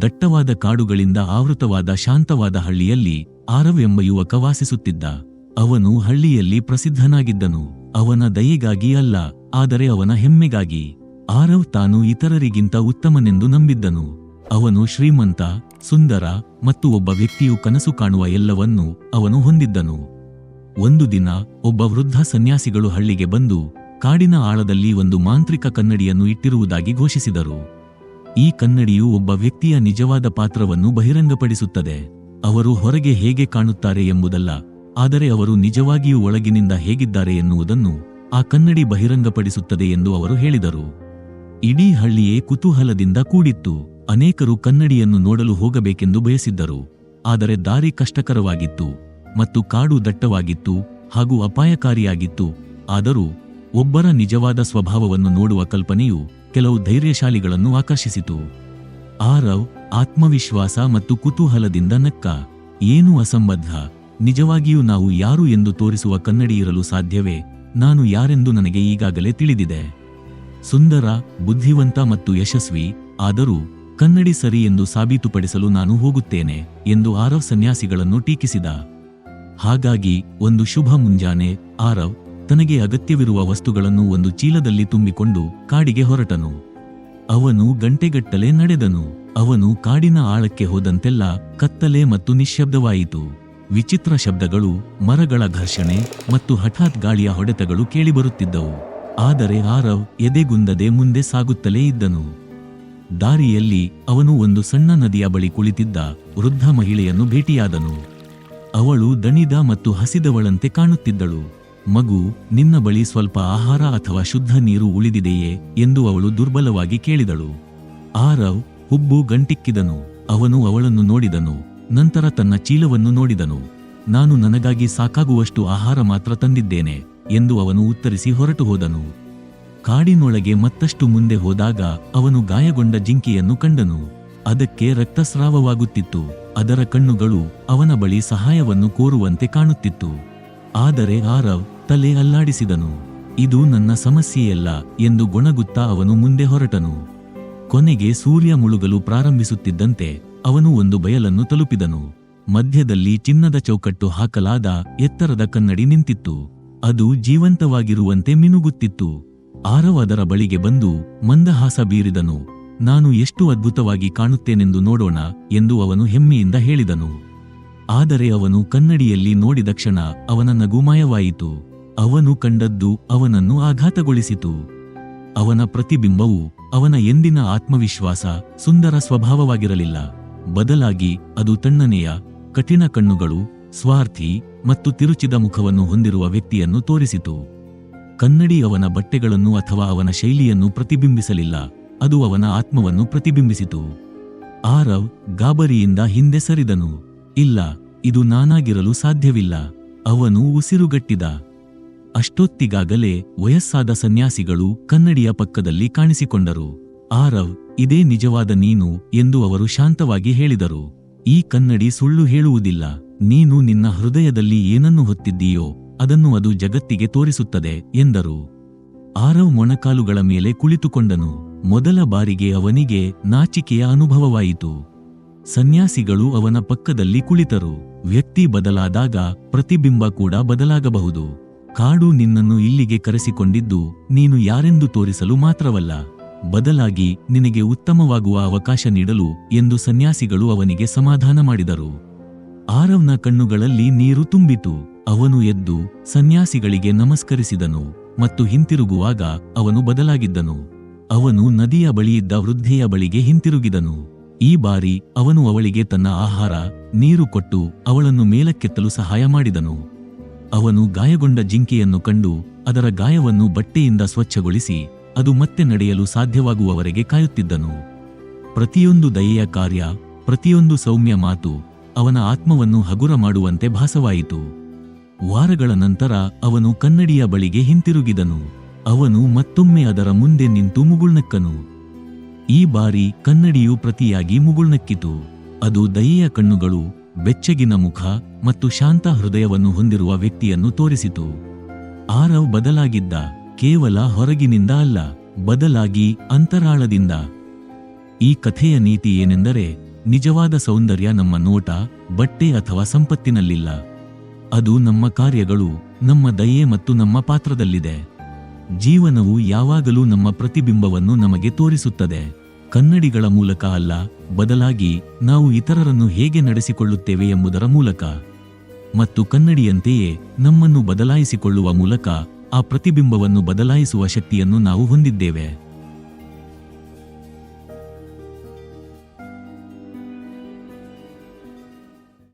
ದಟ್ಟವಾದ ಕಾಡುಗಳಿಂದ ಆವೃತವಾದ ಶಾಂತವಾದ ಹಳ್ಳಿಯಲ್ಲಿ ಆರವ್ ಎಂಬ ಯುವಕ ವಾಸಿಸುತ್ತಿದ್ದ. ಅವನು ಹಳ್ಳಿಯಲ್ಲಿ ಪ್ರಸಿದ್ಧನಾಗಿದ್ದನು. ಅವನ ದಯೆಗಾಗಿ ಅಲ್ಲ, ಆದರೆ ಅವನ ಹೆಮ್ಮೆಗಾಗಿ. ಆರವ್ ತಾನು ಇತರರಿಗಿಂತ ಉತ್ತಮನೆಂದು ನಂಬಿದ್ದನು. ಅವನು ಶ್ರೀಮಂತ, ಸುಂದರ ಮತ್ತು ಒಬ್ಬ ವ್ಯಕ್ತಿಯು ಕನಸು ಕಾಣುವ ಎಲ್ಲವನ್ನೂ ಅವನು ಹೊಂದಿದ್ದನು. ಒಂದು ದಿನ ಒಬ್ಬ ವೃದ್ಧ ಸನ್ಯಾಸಿಗಳು ಹಳ್ಳಿಗೆ ಬಂದು, ಕಾಡಿನ ಆಳದಲ್ಲಿ ಒಂದು ಮಾಂತ್ರಿಕ ಕನ್ನಡಿಯನ್ನು ಇಟ್ಟಿರುವುದಾಗಿ ಘೋಷಿಸಿದರು. ಈ ಕನ್ನಡಿಯು ಒಬ್ಬ ವ್ಯಕ್ತಿಯ ನಿಜವಾದ ಪಾತ್ರವನ್ನು ಬಹಿರಂಗಪಡಿಸುತ್ತದೆ. ಅವರು ಹೊರಗೆ ಹೇಗೆ ಕಾಣುತ್ತಾರೆ ಎಂಬುದಲ್ಲ, ಆದರೆ ಅವರು ನಿಜವಾಗಿಯೂ ಒಳಗಿನಿಂದ ಹೇಗಿದ್ದಾರೆ ಎನ್ನುವುದನ್ನು ಆ ಕನ್ನಡಿ ಬಹಿರಂಗಪಡಿಸುತ್ತದೆ ಎಂದು ಅವರು ಹೇಳಿದರು. ಇಡೀ ಹಳ್ಳಿಯೇ ಕುತೂಹಲದಿಂದ ಕೂಡಿತ್ತು. ಅನೇಕರು ಕನ್ನಡಿಯನ್ನು ನೋಡಲು ಹೋಗಬೇಕೆಂದು ಬಯಸಿದ್ದರು. ಆದರೆ ದಾರಿ ಕಷ್ಟಕರವಾಗಿತ್ತು ಮತ್ತು ಕಾಡು ದಟ್ಟವಾಗಿತ್ತು ಹಾಗೂ ಅಪಾಯಕಾರಿಯಾಗಿತ್ತು. ಆದರೂ ಒಬ್ಬರ ನಿಜವಾದ ಸ್ವಭಾವವನ್ನು ನೋಡುವ ಕಲ್ಪನೆಯು ಕೆಲವು ಧೈರ್ಯಶಾಲಿಗಳನ್ನು ಆಕರ್ಷಿಸಿತು. ಆರವ್ ಆತ್ಮವಿಶ್ವಾಸ ಮತ್ತು ಕುತೂಹಲದಿಂದ ನಕ್ಕ, ಏನು ಅಸಂಬದ್ಧ? ನಿಜವಾಗಿಯೂ ನಾವು ಯಾರು ಎಂದು ತೋರಿಸುವ ಕನ್ನಡಿ ಇರಲು ಸಾಧ್ಯವೇ? ನಾನು ಯಾರೆಂದು ನನಗೆ ಈಗಾಗಲೇ ತಿಳಿದಿದೆ. ಸುಂದರ, ಬುದ್ಧಿವಂತ ಮತ್ತು ಯಶಸ್ವಿ, ಆದರೂ ಕನ್ನಡಿ ಸರಿ ಎಂದು ಸಾಬೀತುಪಡಿಸಲು ನಾನು ಹೋಗುತ್ತೇನೆ, ಎಂದು ಆರವ್ ಸನ್ಯಾಸಿಗಳನ್ನು ಟೀಕಿಸಿದ. ಹಾಗಾಗಿ, ಒಂದು ಶುಭ ಮುಂಜಾನೆ ಆರವ್ ತನಗೆ ಅಗತ್ಯವಿರುವ ವಸ್ತುಗಳನ್ನು ಒಂದು ಚೀಲದಲ್ಲಿ ತುಂಬಿಕೊಂಡು ಕಾಡಿಗೆ ಹೊರಟನು. ಅವನು ಗಂಟೆಗಟ್ಟಲೆ ನಡೆದನು. ಅವನು ಕಾಡಿನ ಆಳಕ್ಕೆ ಹೋದಂತೆಲ್ಲ ಕತ್ತಲೆ ಮತ್ತು ನಿಶ್ಶಬ್ದವಾಯಿತು ವಿಚಿತ್ರ ಶಬ್ದಗಳು, ಮರಗಳ ಘರ್ಷಣೆ ಮತ್ತು ಹಠಾತ್ ಗಾಳಿಯ ಹೊಡೆತಗಳು ಕೇಳಿಬರುತ್ತಿದ್ದವು. ಆದರೆ ಆರವ್ ಎದೆಗುಂದದೆ ಮುಂದೆ ಸಾಗುತ್ತಲೇ ಇದ್ದನು. ದಾರಿಯಲ್ಲಿ ಅವನು ಒಂದು ಸಣ್ಣ ನದಿಯ ಬಳಿ ಕುಳಿತಿದ್ದ ವೃದ್ಧ ಮಹಿಳೆಯನ್ನು ಭೇಟಿಯಾದನು. ಅವಳು ದಣಿದ ಮತ್ತು ಹಸಿದವಳಂತೆ ಕಾಣುತ್ತಿದ್ದಳು. ಮಗು, ನಿನ್ನ ಬಳಿ ಸ್ವಲ್ಪ ಆಹಾರ ಅಥವಾ ಶುದ್ಧ ನೀರು ಉಳಿದಿದೆಯೇ ಎಂದು ಅವಳು ದುರ್ಬಲವಾಗಿ ಕೇಳಿದಳು. ಆರವ್ ಹುಬ್ಬು ಗಂಟಿಕ್ಕಿದನು, ಅವನು ಅವಳನ್ನು ನೋಡಿದನು, ನಂತರ ತನ್ನ ಚೀಲವನ್ನು ನೋಡಿದನು. ನಾನು ನನಗಾಗಿ ಸಾಕಾಗುವಷ್ಟು ಆಹಾರ ಮಾತ್ರ ತಂದಿದ್ದೇನೆ ಎಂದು ಅವನು ಉತ್ತರಿಸಿ ಹೊರಟು ಹೋದನು. ಕಾಡಿನೊಳಗೆ ಮತ್ತಷ್ಟು ಮುಂದೆ ಹೋದಾಗ ಅವನು ಗಾಯಗೊಂಡ ಜಿಂಕೆಯನ್ನು ಕಂಡನು. ಅದಕ್ಕೆ ರಕ್ತಸ್ರಾವವಾಗುತ್ತಿತ್ತು, ಅದರ ಕಣ್ಣುಗಳು ಅವನ ಬಳಿ ಸಹಾಯವನ್ನು ಕೋರುವಂತೆ ಕಾಣುತ್ತಿತ್ತು. ಆದರೆ ಆರವ್ ತಲೆ ಅಲ್ಲಾಡಿಸಿದನು. ಇದು ನನ್ನ ಸಮಸ್ಯೆಯಲ್ಲ ಎಂದು ಗೊಣಗುತ್ತಾ ಅವನು ಮುಂದೆ ಹೊರಟನು. ಕೊನೆಗೆ ಸೂರ್ಯ ಮುಳುಗಲು ಪ್ರಾರಂಭಿಸುತ್ತಿದ್ದಂತೆ ಅವನು ಒಂದು ಬಯಲನ್ನು ತಲುಪಿದನು. ಮಧ್ಯದಲ್ಲಿ ಚಿನ್ನದ ಚೌಕಟ್ಟು ಹಾಕಲಾದ ಎತ್ತರದ ಕನ್ನಡಿ ನಿಂತಿತ್ತು. ಅದು ಜೀವಂತವಾಗಿರುವಂತೆ ಮಿನುಗುತ್ತಿತ್ತು. ಆರವ್ ಅದರ ಬಳಿಗೆ ಬಂದು ಮಂದಹಾಸ ಬೀರಿದನು. ನಾನು ಎಷ್ಟು ಅದ್ಭುತವಾಗಿ ಕಾಣುತ್ತೇನೆಂದು ನೋಡೋಣ ಎಂದು ಅವನು ಹೆಮ್ಮೆಯಿಂದ ಹೇಳಿದನು. ಆದರೆ ಅವನು ಕನ್ನಡಿಯಲ್ಲಿ ನೋಡಿದ ಕ್ಷಣ ಅವನ ನಗು ಮಾಯವಾಯಿತು ಅವನು ಕಂಡದ್ದು ಅವನನ್ನು ಆಘಾತಗೊಳಿಸಿತು. ಅವನ ಪ್ರತಿಬಿಂಬವು ಅವನ ಎಂದಿನ ಆತ್ಮವಿಶ್ವಾಸ ಸುಂದರ ಸ್ವಭಾವವಾಗಿರಲಿಲ್ಲ. ಬದಲಾಗಿ ಅದು ತಣ್ಣನೆಯ, ಕಠಿಣ ಕಣ್ಣುಗಳು, ಸ್ವಾರ್ಥಿ ಮತ್ತು ತಿರುಚಿದ ಮುಖವನ್ನು ಹೊಂದಿರುವ ವ್ಯಕ್ತಿಯನ್ನು ತೋರಿಸಿತು. ಕನ್ನಡಿ ಅವನ ಬಟ್ಟೆಗಳನ್ನು ಅಥವಾ ಅವನ ಶೈಲಿಯನ್ನು ಪ್ರತಿಬಿಂಬಿಸಲಿಲ್ಲ. ಅದು ಅವನ ಆತ್ಮವನ್ನು ಪ್ರತಿಬಿಂಬಿಸಿತು. ಆರವ್ ಗಾಬರಿಯಿಂದ ಹಿಂದೆ ಸರಿದನು. ಇಲ್ಲ, ಇದು ನಾನಾಗಿರಲು ಸಾಧ್ಯವಿಲ್ಲ. ಅವನು ಉಸಿರುಗಟ್ಟಿದ. ಅಷ್ಟೊತ್ತಿಗಾಗಲೇ ವಯಸ್ಸಾದ ಸನ್ಯಾಸಿಗಳು ಕನ್ನಡಿಯ ಪಕ್ಕದಲ್ಲಿ ಕಾಣಿಸಿಕೊಂಡರು. ಆರವ್, ಇದೇ ನಿಜವಾದ ನೀನು ಎಂದು ಅವರು ಶಾಂತವಾಗಿ ಹೇಳಿದರು. ಈ ಕನ್ನಡಿ ಸುಳ್ಳು ಹೇಳುವುದಿಲ್ಲ. ನೀನು ನಿನ್ನ ಹೃದಯದಲ್ಲಿ ಏನನ್ನು ಹೊತ್ತಿದ್ದೀಯೋ ಅದನ್ನು ಅದು ಜಗತ್ತಿಗೆ ತೋರಿಸುತ್ತದೆ ಎಂದರು. ಆರವ್ ಮೊಣಕಾಲುಗಳ ಮೇಲೆ ಕುಳಿತುಕೊಂಡನು. ಮೊದಲ ಬಾರಿಗೆ ಅವನಿಗೆ ನಾಚಿಕೆಯ ಅನುಭವವಾಯಿತು. ಸನ್ಯಾಸಿಗಳು ಅವನ ಪಕ್ಕದಲ್ಲಿ ಕುಳಿತರು. ವ್ಯಕ್ತಿ ಬದಲಾದಾಗ ಪ್ರತಿಬಿಂಬ ಕೂಡ ಬದಲಾಗಬಹುದು. ಕಾಡು ನಿನ್ನನ್ನು ಇಲ್ಲಿಗೆ ಕರೆಸಿಕೊಂಡಿದ್ದು ನೀನು ಯಾರೆಂದು ತೋರಿಸಲು ಮಾತ್ರವಲ್ಲ, ಬದಲಾಗಿ ನಿನಗೆ ಉತ್ತಮವಾಗುವ ಅವಕಾಶ ನೀಡಲು ಎಂದು ಸನ್ಯಾಸಿಗಳು ಅವನಿಗೆ ಸಮಾಧಾನ ಮಾಡಿದರು. ಆರವ್ನ ಕಣ್ಣುಗಳಲ್ಲಿ ನೀರು ತುಂಬಿತು, ಅವನು ಎದ್ದು ಸನ್ಯಾಸಿಗಳಿಗೆ ನಮಸ್ಕರಿಸಿದನು ಮತ್ತು ಹಿಂತಿರುಗುವಾಗ ಅವನು ಬದಲಾಗಿದ್ದನು. ಅವನು ನದಿಯ ಬಳಿಯಿದ್ದ ವೃದ್ಧೆಯ ಬಳಿಗೆ ಹಿಂತಿರುಗಿದನು. ಈ ಬಾರಿ ಅವನು ಅವಳಿಗೆ ತನ್ನ ಆಹಾರ, ನೀರು ಕೊಟ್ಟು ಅವಳನ್ನು ಮೇಲಕ್ಕೆತ್ತಲು ಸಹಾಯ ಮಾಡಿದನು. ಅವನು ಗಾಯಗೊಂಡ ಜಿಂಕೆಯನ್ನು ಕಂಡು ಅದರ ಗಾಯವನ್ನು ಬಟ್ಟೆಯಿಂದ ಸ್ವಚ್ಛಗೊಳಿಸಿ ಅದು ಮತ್ತೆ ನಡೆಯಲು ಸಾಧ್ಯವಾಗುವವರೆಗೆ ಕಾಯುತ್ತಿದ್ದನು. ಪ್ರತಿಯೊಂದು ದಯೆಯ ಕಾರ್ಯ, ಪ್ರತಿಯೊಂದು ಸೌಮ್ಯ ಮಾತು ಅವನ ಆತ್ಮವನ್ನು ಹಗುರ ಮಾಡುವಂತೆ ಭಾಸವಾಯಿತು. ವಾರಗಳ ನಂತರ ಅವನು ಕನ್ನಡಿಯ ಬಳಿಗೆ ಹಿಂತಿರುಗಿದನು. ಅವನು ಮತ್ತೊಮ್ಮೆ ಅದರ ಮುಂದೆ ನಿಂತು ಮುಗುಳ್ನಕ್ಕನು. ಈ ಬಾರಿ ಕನ್ನಡಿಯು ಪ್ರತಿಯಾಗಿ ಮುಗುಳ್ನಕ್ಕಿತು. ಅದು ದಯೆಯ ಕಣ್ಣುಗಳು ಬೆಚ್ಚಗಿನ ಮುಖ ಮತ್ತು ಶಾಂತ ಹೃದಯವನ್ನು ಹೊಂದಿರುವ ವ್ಯಕ್ತಿಯನ್ನು ತೋರಿಸಿತು. ಆರವ್ ಬದಲಾಗಿದ್ದ, ಕೇವಲ ಹೊರಗಿನಿಂದ ಅಲ್ಲ, ಬದಲಾಗಿ ಅಂತರಾಳದಿಂದ. ಈ ಕಥೆಯ ನೀತಿ ಏನೆಂದರೆ, ನಿಜವಾದ ಸೌಂದರ್ಯ ನಮ್ಮ ನೋಟ, ಬಟ್ಟೆ ಅಥವಾ ಸಂಪತ್ತಿನಲ್ಲಿಲ್ಲ. ಅದು ನಮ್ಮ ಕಾರ್ಯಗಳು, ನಮ್ಮ ದಯೆ ಮತ್ತು ನಮ್ಮ ಪಾತ್ರದಲ್ಲಿದೆ. ಜೀವನವು ಯಾವಾಗಲೂ ನಮ್ಮ ಪ್ರತಿಬಿಂಬವನ್ನು ನಮಗೆ ತೋರಿಸುತ್ತದೆ. ಕನ್ನಡಿಗಳ ಮೂಲಕ ಅಲ್ಲ, ಬದಲಾಗಿ ನಾವು ಇತರರನ್ನು ಹೇಗೆ ನಡೆಸಿಕೊಳ್ಳುತ್ತೇವೆ ಎಂಬುದರ ಮೂಲಕ. ಮತ್ತು ಕನ್ನಡಿಯಂತೆಯೇ ನಮ್ಮನ್ನು ಬದಲಾಯಿಸಿಕೊಳ್ಳುವ ಮೂಲಕ ಆ ಪ್ರತಿಬಿಂಬವನ್ನು ಬದಲಾಯಿಸುವ ಶಕ್ತಿಯನ್ನು ನಾವು ಹೊಂದಿದ್ದೇವೆ.